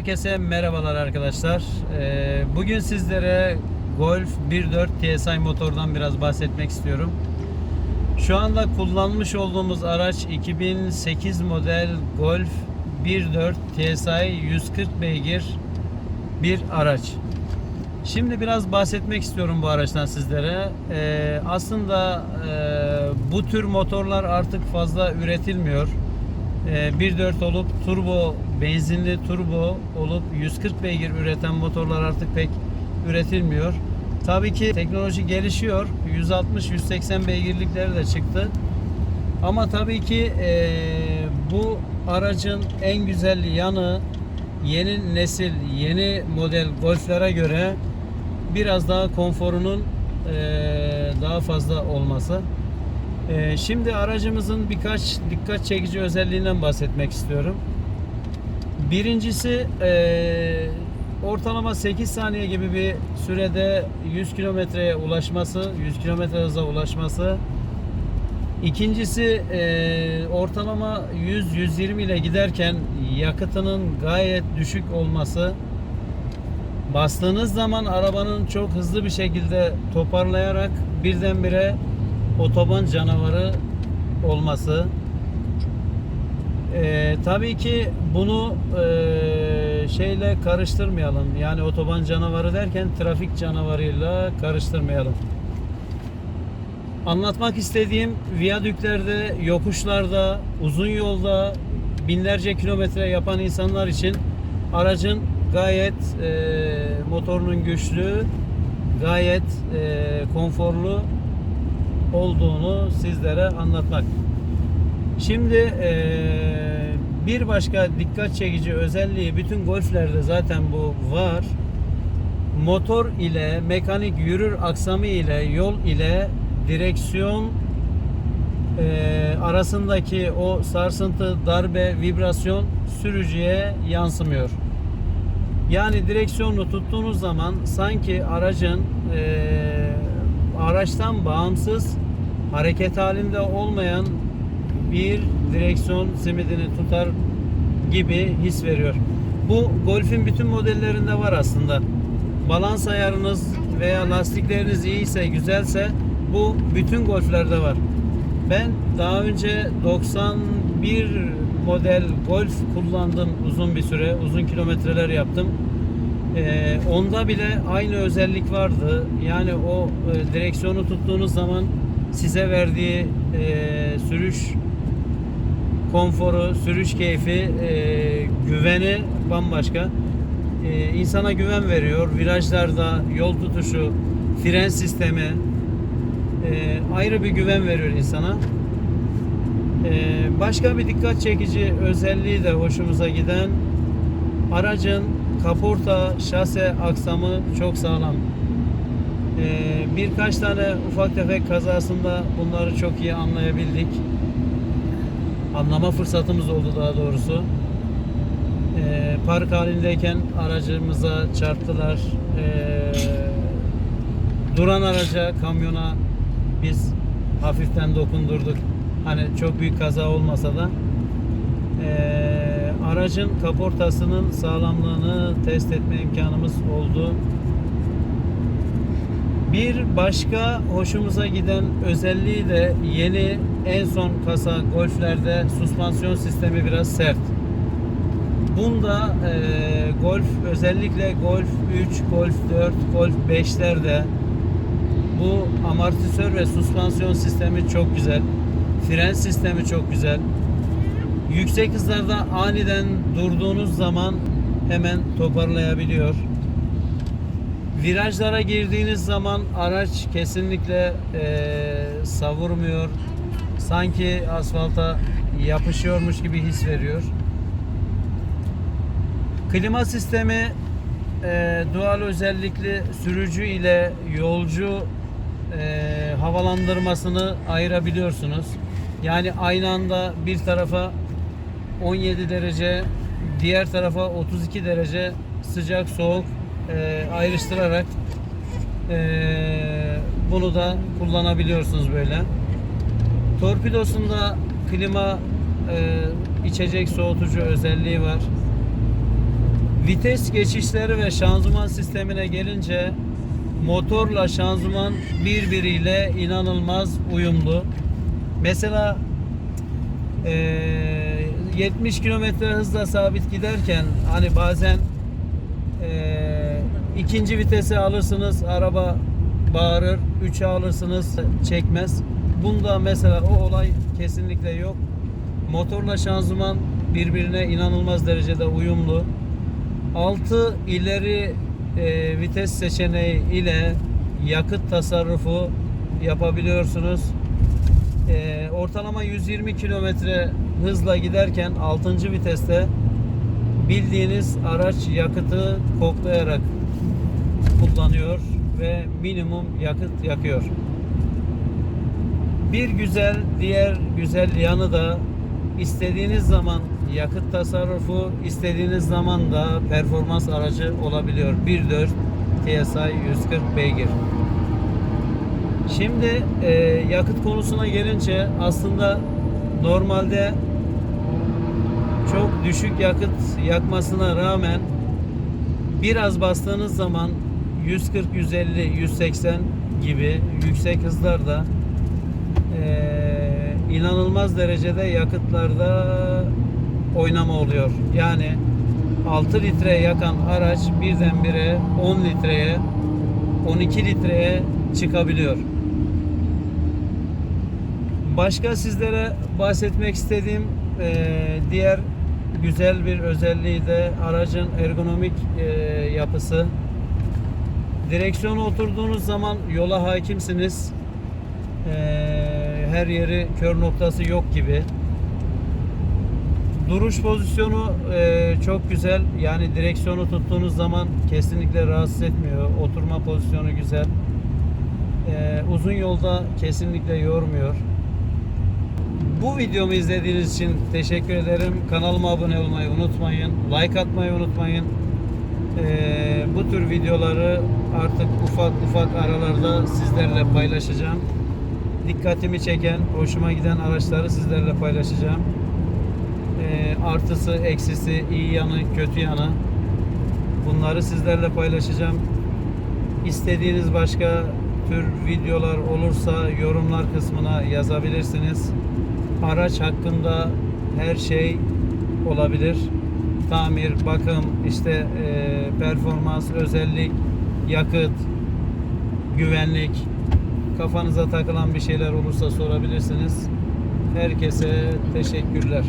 Herkese merhabalar arkadaşlar. Ee, Bugün sizlere Golf 1.4 TSI motordan biraz bahsetmek istiyorum. Şu anda kullanmış olduğumuz araç 2008 model Golf 1.4 TSI 140 beygir bir araç. Şimdi biraz bahsetmek istiyorum bu araçtan sizlere. Ee, aslında e, bu tür motorlar artık fazla üretilmiyor. Ee, 1.4 olup turbo, benzinli turbo olup 140 beygir üreten motorlar artık pek üretilmiyor. Tabii ki teknoloji gelişiyor. 160-180 beygirlikleri de çıktı. Ama tabii ki e, bu aracın en güzel yanı yeni nesil, yeni model Golf'lere göre biraz daha konforunun e, daha fazla olması. E, şimdi aracımızın birkaç dikkat çekici özelliğinden bahsetmek istiyorum. Birincisi e, ortalama 8 saniye gibi bir sürede 100 kilometreye ulaşması, 100 kilometre hıza ulaşması. İkincisi e, ortalama 100-120 ile giderken yakıtının gayet düşük olması. Bastığınız zaman arabanın çok hızlı bir şekilde toparlayarak birdenbire otoban canavarı olması. Ee, tabii ki bunu e, şeyle karıştırmayalım. Yani otoban canavarı derken trafik canavarıyla karıştırmayalım. Anlatmak istediğim viyadüklerde, yokuşlarda, uzun yolda binlerce kilometre yapan insanlar için aracın gayet e, motorunun güçlü, gayet e, konforlu olduğunu sizlere anlatmak. Şimdi eee, bir başka dikkat çekici özelliği bütün golflerde zaten bu var. Motor ile mekanik yürür aksamı ile yol ile direksiyon eee, arasındaki o sarsıntı, darbe, vibrasyon sürücüye yansımıyor. Yani direksiyonu tuttuğunuz zaman sanki aracın eee, araçtan bağımsız hareket halinde olmayan bir direksiyon simidini tutar gibi his veriyor. Bu Golf'in bütün modellerinde var aslında. Balans ayarınız veya lastikleriniz iyiyse, güzelse bu bütün Golf'lerde var. Ben daha önce 91 model Golf kullandım uzun bir süre, uzun kilometreler yaptım. Ee, onda bile aynı özellik vardı. Yani o e, direksiyonu tuttuğunuz zaman size verdiği e, sürüş konforu, sürüş keyfi, e, güveni bambaşka. E, insana güven veriyor. Virajlarda yol tutuşu, fren sistemi e, ayrı bir güven veriyor insana. E, başka bir dikkat çekici özelliği de hoşumuza giden aracın kaporta, şase aksamı çok sağlam. E, birkaç tane ufak tefek kazasında bunları çok iyi anlayabildik anlama fırsatımız oldu daha doğrusu. Ee, park halindeyken aracımıza çarptılar. Ee, duran araca, kamyona biz hafiften dokundurduk. Hani çok büyük kaza olmasa da ee, aracın kaportasının sağlamlığını test etme imkanımız oldu. Bir başka hoşumuza giden özelliği de yeni en son kasa Golf'lerde süspansiyon sistemi biraz sert. Bunda e, Golf özellikle Golf 3, Golf 4, Golf 5'lerde bu amortisör ve süspansiyon sistemi çok güzel. Fren sistemi çok güzel. Yüksek hızlarda aniden durduğunuz zaman hemen toparlayabiliyor. Virajlara girdiğiniz zaman araç kesinlikle e, savurmuyor. Sanki asfalta yapışıyormuş gibi his veriyor. Klima sistemi e, dual özellikli sürücü ile yolcu e, havalandırmasını ayırabiliyorsunuz. Yani aynı anda bir tarafa 17 derece, diğer tarafa 32 derece sıcak soğuk e, ayrıştırarak e, bunu da kullanabiliyorsunuz böyle. Torpidosunda klima e, içecek soğutucu özelliği var. Vites geçişleri ve şanzıman sistemine gelince motorla şanzıman birbiriyle inanılmaz uyumlu. Mesela eee 70 kilometre hızla sabit giderken hani bazen eee, ikinci vitese alırsınız araba bağırır, 3'e alırsınız çekmez. Bunda mesela o olay kesinlikle yok. Motorla şanzıman birbirine inanılmaz derecede uyumlu. 6 ileri e, vites seçeneği ile yakıt tasarrufu yapabiliyorsunuz. E, ortalama 120 kilometre hızla giderken 6. viteste bildiğiniz araç yakıtı koklayarak kullanıyor ve minimum yakıt yakıyor. Bir güzel diğer güzel yanı da istediğiniz zaman yakıt tasarrufu, istediğiniz zaman da performans aracı olabiliyor. 1.4 TSI 140 beygir. Şimdi e, yakıt konusuna gelince aslında normalde çok düşük yakıt yakmasına rağmen biraz bastığınız zaman 140, 150, 180 gibi yüksek hızlarda inanılmaz derecede yakıtlarda oynama oluyor. Yani 6 litre yakan araç birdenbire 10 litreye 12 litreye çıkabiliyor. Başka sizlere bahsetmek istediğim eee, diğer güzel bir özelliği de aracın ergonomik eee, yapısı. Direksiyona oturduğunuz zaman yola hakimsiniz. Eee, her yeri kör noktası yok gibi. Duruş pozisyonu eee, çok güzel. Yani direksiyonu tuttuğunuz zaman kesinlikle rahatsız etmiyor. Oturma pozisyonu güzel. Eee, uzun yolda kesinlikle yormuyor. Bu videomu izlediğiniz için teşekkür ederim. Kanalıma abone olmayı unutmayın. Like atmayı unutmayın. Ee, bu tür videoları artık ufak ufak aralarda sizlerle paylaşacağım. Dikkatimi çeken, hoşuma giden araçları sizlerle paylaşacağım. Ee, artısı, eksisi, iyi yanı, kötü yanı. Bunları sizlerle paylaşacağım. İstediğiniz başka tür videolar olursa yorumlar kısmına yazabilirsiniz. Araç hakkında her şey olabilir. Tamir, bakım, işte e, performans, özellik, yakıt, güvenlik. Kafanıza takılan bir şeyler olursa sorabilirsiniz. Herkese teşekkürler.